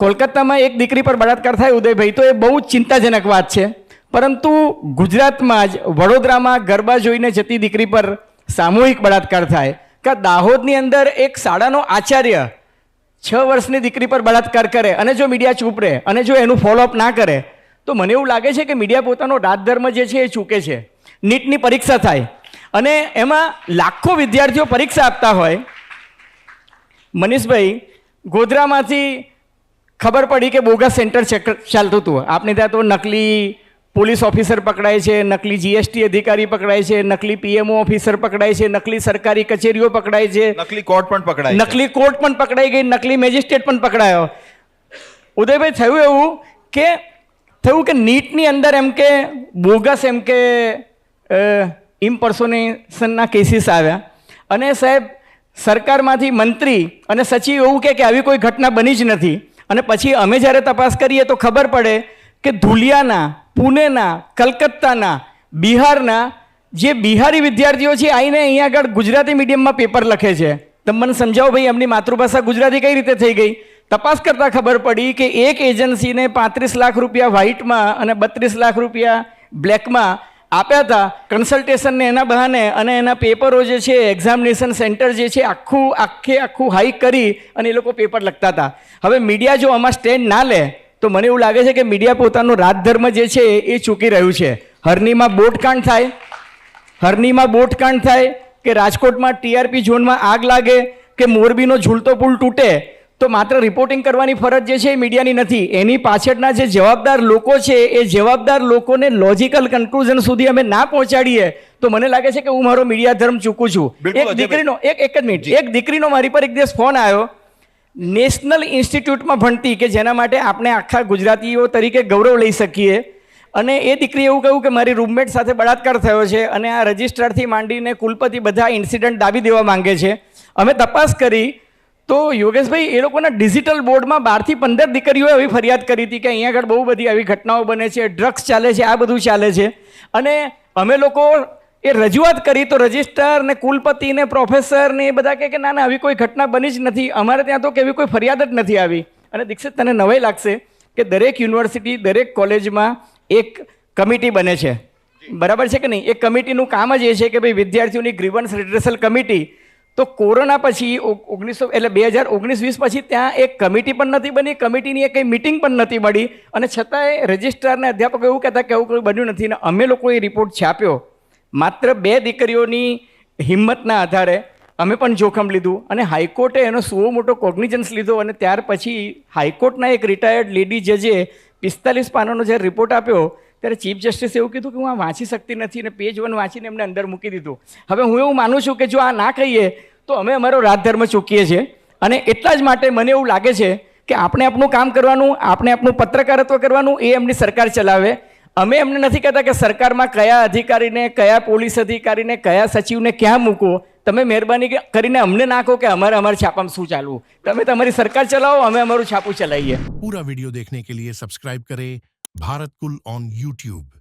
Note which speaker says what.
Speaker 1: કોલકાતામાં એક દીકરી પર બળાત્કાર થાય ઉદયભાઈ, તો એ બહુ ચિંતાજનક વાત છે. પરંતુ ગુજરાતમાં જ વડોદરામાં ગરબા જોઈને જતી દીકરી પર સામૂહિક બળાત્કાર થાય. કે દાહોદની અંદર એક શાળાનો આચાર્ય છ વર્ષની દીકરી પર બળાત્કાર કરે અને જો મીડિયા ચૂપ રહે અને જો એનું ફોલોઅપ ના કરે, તો મને એવું લાગે છે કે મીડિયા પોતાનો રાજધર્મ જે છે એ ચૂકે છે. નીટની પરીક્ષા થાય. અને એમાં લાખો વિદ્યાર્થીઓ પરીક્ષા આપતા હોય. મનીષભાઈ, ગોધરામાંથી ખબર પડી કે બોગસ સેન્ટર ચાલતું હતું. આપણે ત્યાં તો નકલી પોલીસ ઓફિસર પકડાય છે નકલી જીએસટી અધિકારી પકડાય છે નકલી પીએમઓ ઓફિસર પકડાય છે નકલી સરકારી કચેરીઓ પકડાય છે.
Speaker 2: નકલી કોર્ટ પણ પકડાય
Speaker 1: નકલી કોર્ટ પણ પકડાઈ ગઈ નકલી મેજિસ્ટ્રેટ પણ પકડાયો. ઉદયભાઈ થયું એવું કે થયું કે નીટની અંદર એમ કે બોગસ એમ કે ઇમ્પર્સોનેશનના કેસીસ આવ્યા. અને સાહેબ સરકારમાંથી મંત્રી અને સચિવ એવું કે આવી કોઈ ઘટના બની જ નથી. અને પછી અમે જ્યારે તપાસ કરીએ તો ખબર પડે કે ધુલિયાના પુણેના કલકત્તાના, બિહારના જે બિહારી વિદ્યાર્થીઓ છે આવીને અહીંયા આગળ ગુજરાતી મીડિયમમાં પેપર લખે છે. તમે મને સમજાવો ભાઈ, એમની માતૃભાષા ગુજરાતી કઈ રીતે થઈ ગઈ? તપાસ કરતાં ખબર પડી કે એક એજન્સીને પાંત્રીસ લાખ રૂપિયા વ્હાઇટમાં અને બત્રીસ લાખ રૂપિયા બ્લેકમાં આપ્યા હતા. કન્સલ્ટેશનને એના બહાને અને એના પેપરો જે છે એક્ઝામિનેશન સેન્ટર જે છે, આખું, આખે આખું હાઈક કરી અને એ લોકો પેપર લખતા હતા. હવે મીડિયા જો આમાં સ્ટેન્ડ ના લે, તો મને એવું લાગે છે કે મીડિયા પોતાનો રાજધર્મ જે છે, એ ચૂકી રહ્યું છે. હરનીમાં બોટકાંડ થાય. હરનીમાં બોટકાંડ થાય કે રાજકોટમાં ટીઆરપી ઝોનમાં આગ લાગે કે મોરબીનો ઝૂલતો પુલ તૂટે. તો માત્ર રિપોર્ટિંગ કરવાની ફરજ જે છે એ મીડિયાની નથી. એની પાછળના જે જવાબદાર લોકો છે એ જવાબદાર લોકોને લોજિકલ કન્ક્લુઝન સુધી અમે ના પહોંચાડીએ તો મને લાગે છે કે હું મારો મીડિયા ધર્મ ચૂકું છું. એક દીકરીનો એક એક જ મિનિટ. એક દીકરીનો મારી પર એક દિવસ ફોન આવ્યો. નેશનલ ઇન્સ્ટિટ્યૂટમાં ભણતી કે જેના માટે આપણે આખા ગુજરાતીઓ તરીકે ગૌરવ લઈ શકીએ. અને એ દીકરી એવું કહ્યું કે મારી રૂમમેટ સાથે બળાત્કાર થયો છે અને આ રજિસ્ટ્રારથી માંડીને કુલપતિ બધા ઇન્સિડન્ટ દાબી દેવા માંગે છે. અમે તપાસ કરી. તો યોગેશભાઈ, એ લોકોના ડિજિટલ બોર્ડમાં બારથી પંદર દીકરીઓએ એવી ફરિયાદ કરી હતી કે અહીંયા આગળ બહુ બધી આવી ઘટનાઓ બને છે ડ્રગ્સ ચાલે છે, આ બધું ચાલે છે. અને અમે લોકો એ રજૂઆત કરી તો રજિસ્ટર ને કુલપતિ ને પ્રોફેસર ને એ બધા કે ના ના, આવી કોઈ ઘટના બની જ નથી, અમારે ત્યાં તો કેવી કોઈ ફરિયાદ જ નથી આવી. અને દીક્ષિત, તને નવાઈ લાગશે કે દરેક યુનિવર્સિટી, દરેક કોલેજમાં એક કમિટી બને છે. બરાબર છે કે નહીં? એ કમિટીનું કામ જ એ છે કે ભાઈ વિદ્યાર્થીઓની ગ્રીવન્સ રિડ્રેસલ કમિટી તો કોરોના પછી ઓગ- ઓગણીસો, એટલે બે હજાર ઓગણીસ વીસ પછી ત્યાં એક કમિટી પણ નથી બની, કમિટીની એક કંઈ મિટિંગ પણ નથી મળી. અને છતાંય રજિસ્ટ્રારને અધ્યાપકો એવું કહેતા કે એવું કોઈ બન્યું નથી. અને અમે લોકોએ રિપોર્ટ છાપ્યો. માત્ર બે દીકરીઓની હિંમતના આધારે અમે પણ જોખમ લીધું. અને હાઈકોર્ટે એનો સુવો મોટો કોગ્નિજન્સ લીધો. અને ત્યાર પછી હાઈકોર્ટના એક રિટાયર્ડ લેડી જજે પિસ્તાલીસ પાનાનો જ્યારે રિપોર્ટ આપ્યો, ત્યારે ચીફ જસ્ટિસ એવું કીધું કે હું આ વાંચી શકતી નથી. અને પેજ વન વાંચીને એમને અંદર મૂકી દીધું. હવે હું એવું માનું છું કે જો આ ના કહીએ તો અમે અમારો રાજધર્મ ચૂકીએ છીએ. અને એટલા જ માટે મને એવું લાગે છે કે આપણે આપણું કામ કરવાનું, આપણે આપણું પત્રકારત્વ કરવાનું એ એમની સરકાર ચલાવે. અમે એમને નથી કહેતા કે સરકારમાં કયા અધિકારીને, કયા પોલીસ અધિકારીને, કયા સચિવને ક્યાં મૂકો તમે મહેરબાની કરીને અમને નાખો કે અમારે અમારે છાપામાં શું ચાલવું. તમે તમારી સરકાર ચલાવો, અમે અમારું છાપું ચલાવીએ.
Speaker 3: પૂરા વિડિયો દેખને કે લીએ સબસ્ક્રાઇબ કરે ભારત કુલ ઓન યુટ્યુબ